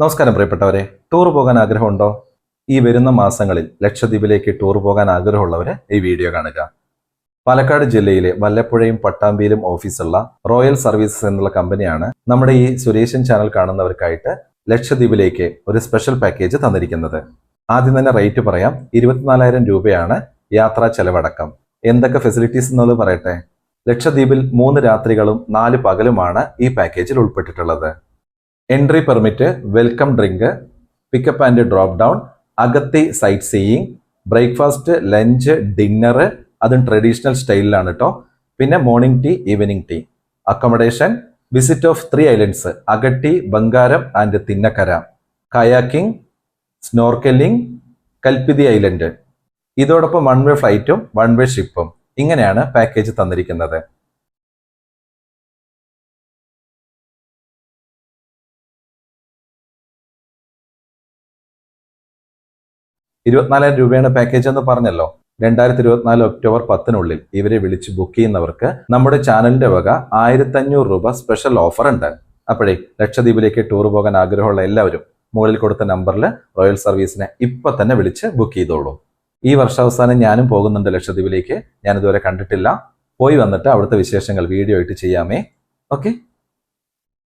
നമസ്കാരം പ്രിയപ്പെട്ടവരെ. ടൂർ പോകാൻ ആഗ്രഹമുണ്ടോ? ഈ വരുന്ന മാസങ്ങളിൽ ലക്ഷദ്വീപിലേക്ക് ടൂർ പോകാൻ ആഗ്രഹമുള്ളവര് ഈ വീഡിയോ കാണുക. പാലക്കാട് ജില്ലയിലെ വല്ലപ്പുഴയും പട്ടാമ്പിയിലും ഓഫീസുള്ള റോയൽ സർവീസസ് എന്നുള്ള കമ്പനിയാണ് നമ്മുടെ ഈ സുരേഷൻ ചാനൽ കാണുന്നവർക്കായിട്ട് ലക്ഷദ്വീപിലേക്ക് ഒരു സ്പെഷ്യൽ പാക്കേജ് തന്നിരിക്കുന്നത്. ആദ്യം തന്നെ റേറ്റ് പറയാം. ഇരുപത്തിനാലായിരം രൂപയാണ് യാത്രാ ചെലവടക്കം. എന്തൊക്കെ ഫെസിലിറ്റീസ് എന്നുള്ളത് പറയട്ടെ? ലക്ഷദ്വീപിൽ മൂന്ന് രാത്രികളും നാല് പകലുമാണ് ഈ പാക്കേജിൽ ഉൾപ്പെട്ടിട്ടുള്ളത്. Entry permit welcome drink pickup and drop down Agatti sightseeing breakfast lunch dinner അതും ട്രഡീഷണൽ സ്റ്റൈലിലാണ് കേട്ടോ പിന്നെ morning tea evening tea accommodation visit of three islands Agatti Bangaram and Thinnakara. Kayaking snorkelling Kalpitti island ഇതോടൊപ്പം one way ഫ്ലൈറ്റും one way ഷിപ്പും ഇങ്ങനെയാണ് package തന്നിരിക്കുന്നത്. ഇരുപത്തിനാലായിരം രൂപയാണ് പാക്കേജ് എന്ന് പറഞ്ഞല്ലോ. രണ്ടായിരത്തി ഇരുപത്തിനാല് ഒക്ടോബർ പത്തിനുള്ളിൽ ഇവരെ വിളിച്ച് ബുക്ക് ചെയ്യുന്നവർക്ക് നമ്മുടെ ചാനലിന്റെ വക ആയിരത്തഞ്ഞൂറ് രൂപ സ്പെഷ്യൽ ഓഫർ ഉണ്ട്. അപ്പോഴേ ലക്ഷദ്വീപിലേക്ക് ടൂർ പോകാൻ ആഗ്രഹമുള്ള എല്ലാവരും മുകളിൽ കൊടുത്ത നമ്പറിൽ റോയൽ സർവീസിനെ ഇപ്പൊ തന്നെ വിളിച്ച് ബുക്ക് ചെയ്തോളൂ. ഈ വർഷാവസാനം ഞാനും പോകുന്നുണ്ട് ലക്ഷദ്വീപിലേക്ക്. ഞാൻ ഇതുവരെ കണ്ടിട്ടില്ല. പോയി വന്നിട്ട് അവിടുത്തെ വിശേഷങ്ങൾ വീഡിയോ ആയിട്ട് ചെയ്യാമേ. ഓക്കെ